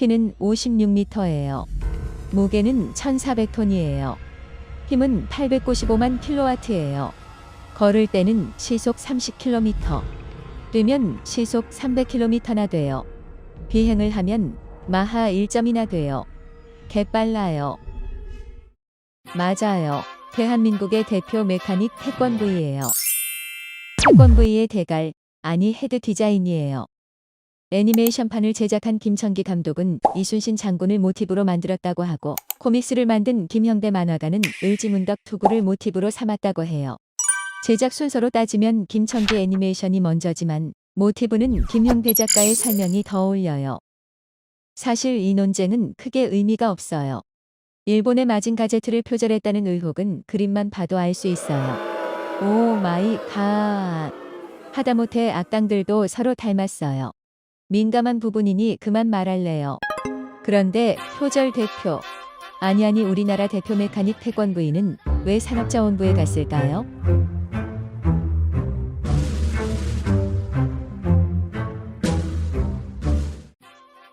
키는 56m예요. 무게는 1400톤이에요. 힘은 895만 킬로와트예요. 걸을 때는 시속 30km, 뛰면 시속 300km나 돼요. 비행을 하면 마하 1점이나 돼요. 개빨라요. 맞아요. 대한민국의 대표 메카닉 태권브이예요. 태권브이의 대갈, 아니 헤드 디자인이에요. 애니메이션판을 제작한 김천기 감독은 이순신 장군을 모티브로 만들었다고 하고 코믹스를 만든 김형대 만화가는 을지문덕 투구를 모티브로 삼았다고 해요. 제작 순서로 따지면 김천기 애니메이션이 먼저지만 모티브는 김형대 작가의 설명이 더 어울려요. 사실 이 논쟁은 크게 의미가 없어요. 일본의 마징 가제트를 표절했다는 의혹은 그림만 봐도 알 수 있어요. 오 마이 갓. 하다못해 악당들도 서로 닮았어요. 민감한 부분이니 그만 말할래요. 그런데 표절 대표. 아니 아니 우리나라 대표 메카닉 태권 부인은 왜 산업자원부에 갔을까요?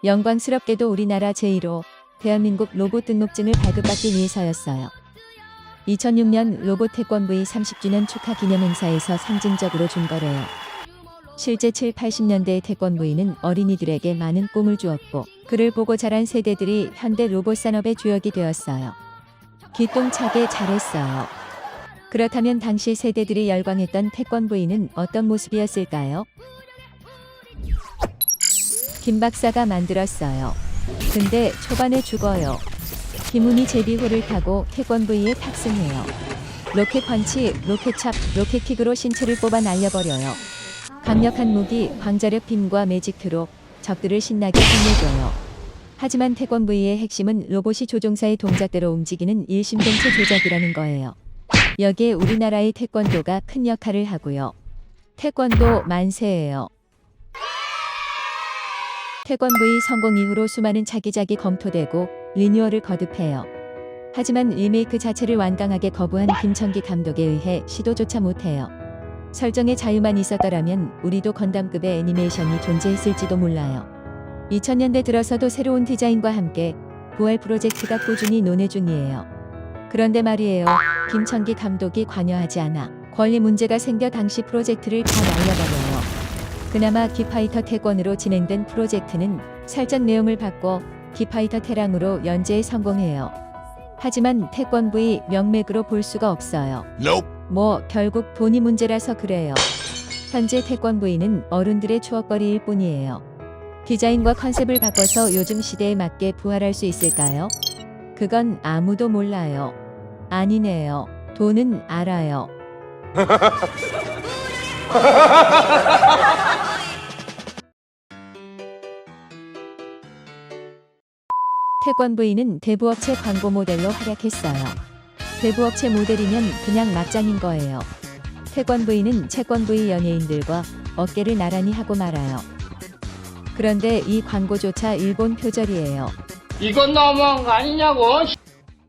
영광스럽게도 우리나라 제1호 대한민국 로봇 등록증을 발급받기 위해서였어요. 2006년 로봇 태권브이 30주년 축하 기념 행사에서 상징적으로 준 거래요. 실제 7, 80년대 태권브이는 어린이들에게 많은 꿈을 주었고 그를 보고 자란 세대들이 현대 로봇 산업의 주역이 되었어요. 기똥차게 잘했어요. 그렇다면 당시 세대들이 열광했던 태권브이는 어떤 모습이었을까요? 김 박사가 만들었어요. 근데 초반에 죽어요. 김훈이 제비호를 타고 태권브이에 탑승해요. 로켓 펀치, 로켓 찹, 로켓 킥으로 신체를 뽑아 날려버려요. 강력한 무기, 광자력 빔과 매직트로 적들을 신나게 혼내줘요. 하지만 태권브이의 핵심은 로봇이 조종사의 동작대로 움직이는 일심동체 조작이라는 거예요. 여기에 우리나라의 태권도가 큰 역할을 하고요. 태권도 만세예요. 태권브이 성공 이후로 수많은 차기작이 검토되고 리뉴얼을 거듭해요. 하지만 리메이크 자체를 완강하게 거부한 김천기 감독에 의해 시도조차 못해요. 설정의 자유만 있었더라면 우리도 건담급의 애니메이션이 존재했을지도 몰라요. 2000년대 들어서도 새로운 디자인과 함께 부활 프로젝트가 꾸준히 논의 중이에요. 그런데 말이에요. 김천기 감독이 관여하지 않아 권리 문제가 생겨 당시 프로젝트를 다 날려버려요. 그나마 기파이터 태권으로 진행된 프로젝트는 살짝 내용을 바꿔 기파이터 태랑으로 연재에 성공해요. 하지만 태권부의 명맥으로 볼 수가 없어요. Nope. 뭐 결국 돈이 문제라서 그래요. 현재 태권 부인은 어른들의 추억거리일 뿐이에요. 디자인과 컨셉을 바꿔서 요즘 시대에 맞게 부활할 수 있을까요? 그건 아무도 몰라요. 아니네요. 돈은 알아요. 태권 부인은 대부업체 광고 모델로 활약했어요. 대부업체 모델이면 그냥 막장인 거예요. 태권부인은 채권부의 연예인들과 어깨를 나란히 하고 말아요. 그런데 이 광고조차 일본 표절이에요. 이건 너무한 거 아니냐고.